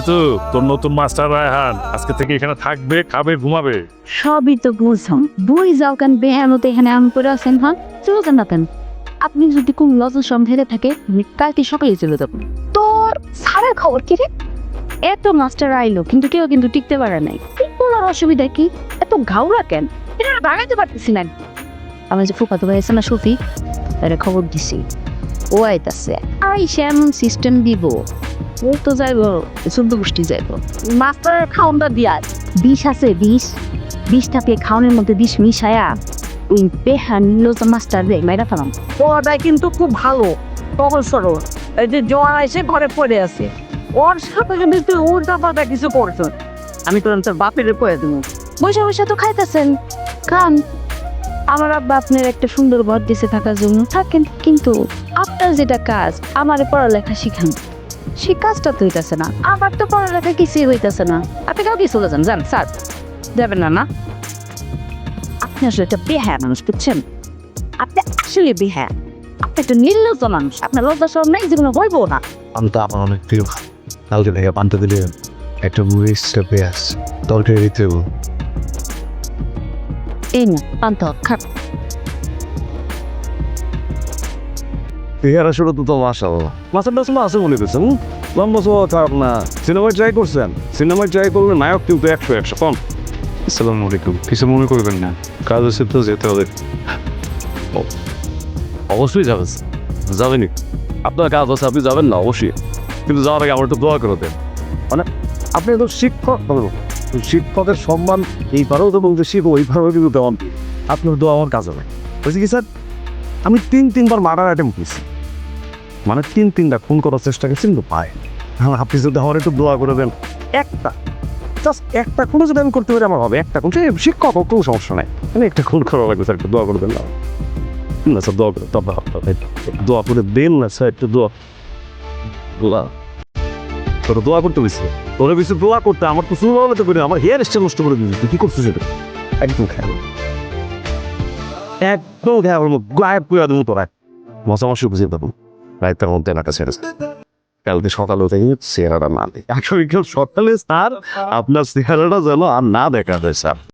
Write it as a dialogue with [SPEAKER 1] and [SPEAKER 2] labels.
[SPEAKER 1] ঋতু, তোর নতুন মাস্টার রায়হান, আজকে থেকে এখানে থাকবে, খাবে, ঘুমাবে।
[SPEAKER 2] সবই তো বুঝলাম বই যাও কেন বেহানোতে এখানে আম করে আছেন হ্যাঁ? চলে যান না কেন? আপনি যদি কোন লজের সব থাকে কালকে সকালে চলে যাব। তোর সারার খবর কি রে? এত মাস্টার আইলো, কিন্তু কেউ কিন্তু টিকতে পারে নাই। বলার অসুবিধা কি? এত ঘাউরা কেন? এটা বাগাইতে পারতেছি না। আমার যে ফুফাতো ভাই আছে না, সফি, তারে খবর দিছি। ও আইতাছে আই এমন সিস্টেম দিব। ও তো যাইব চোদ্দ গোষ্ঠী যাইব মাস্টারের খাওনটা দিয়া বিষ আছে বিষ। বিষটা পেয়ে খাওয়ানোর মধ্যে বিষ মিশায়া ওই বেহান লোজা মাস্টার রে মাইরা ফেলাম।
[SPEAKER 3] ওটাই কিন্তু খুব ভালো সহজ সরল। এই যে জ্বর এসে ঘরে পড়ে আছে। ওর সাথে তুই উল্টা পাল্টা কিছু করছ। আমি তো তোর বাপের করে দেবো।
[SPEAKER 2] বসে বসে তো খাইতেছেন। খান আমার আব্বা আপনার একটা সুন্দর ঘর দিছে থাকার জন্য। থাকেন কিন্তু আপনার যেটা কাজ আমারে পড়ালেখা শিখান। সে কাজটা তো হইতেছে না। আমার তো পড়ালেখা কিছুই হইতেছে না। আপনি কাউকে চলে যান যান স্যার। যাবেন না না? আপনি আসলে একটা বেহ্যা মানুষ বুঝছেন? আপনি আসলে বেহ্যা। আপনি একটা নির্লজ্জ মানুষ। আপনার লজ্জা সব নাই যেগুলো হইব না।
[SPEAKER 4] পান্তা আমার অনেক প্রিয় কালকে থেকে পান্তা দিলে একটা মুড়ি আস তরকারি দিতে
[SPEAKER 2] এই না পান্ত খাট
[SPEAKER 4] পেয়ারা শুরু তো তো মাসা মাছের টাছ আছে মনে করছেন? লম্বা সব খারাপ না। সিনেমায় ট্রাই করছেন? সিনেমায় ট্রাই করলে নায়ক কিন্তু একশো একশো কম। আসসালামু আলাইকুম। কিছু মনে করবেন না। কাজ আছে তো যেতে হবে। অবশ্যই যাবেন। যাবেনি আপনার কাজ আছে আপনি যাবেন না অবশ্যই। কিন্তু যাওয়ার আগে আমার একটু দোয়া করে দেন। মানে আপনি তো শিক্ষক শিক্ষকের সম্মান এইবারেও তো বলতে শিখব এইবারেও কিন্তু দেওয়ান। আপনার দোয়া আমার কাজ হবে বুঝছি কি স্যার? আমি তিন তিনবার মার্ডার অ্যাটেম্প করেছি। মানে তিন তিনটা খুন করার চেষ্টা করছি, কিন্তু পায় হ্যাঁ আপনি যদি আমার একটু দোয়া করে দেন। একটা জাস্ট একটা খুনও যদি আমি করতে পারি, আমার হবে। একটা খুন, সে শিক্ষক, কোনো সমস্যা নাই। মানে একটা খুন করা লাগবে স্যার একটু দোয়া করে দেন না। স্যার, দোয়া করে, তবে দোয়া করে দেন না স্যার, একটু দোয়া। দোয়া তোর দোয়া করতে বলছি তোর বেশি দোয়া করতে, আমার তো শুরু হলে তো করি আমার হেয়ার স্টাইল নষ্ট করে দিবি তুই কি করছিস এটা? একদম খাই একদম গায়েব করে দেবো তোরা মশা মশা বুঝে দেবো। প্রায় তেমন তেনাটা ছেড়েছে কালকে সকালে চেহারাটা না দেখি। সকালে স্যার, আপনার চেহারাটা যেন আর না দেখা যায়, স্যার।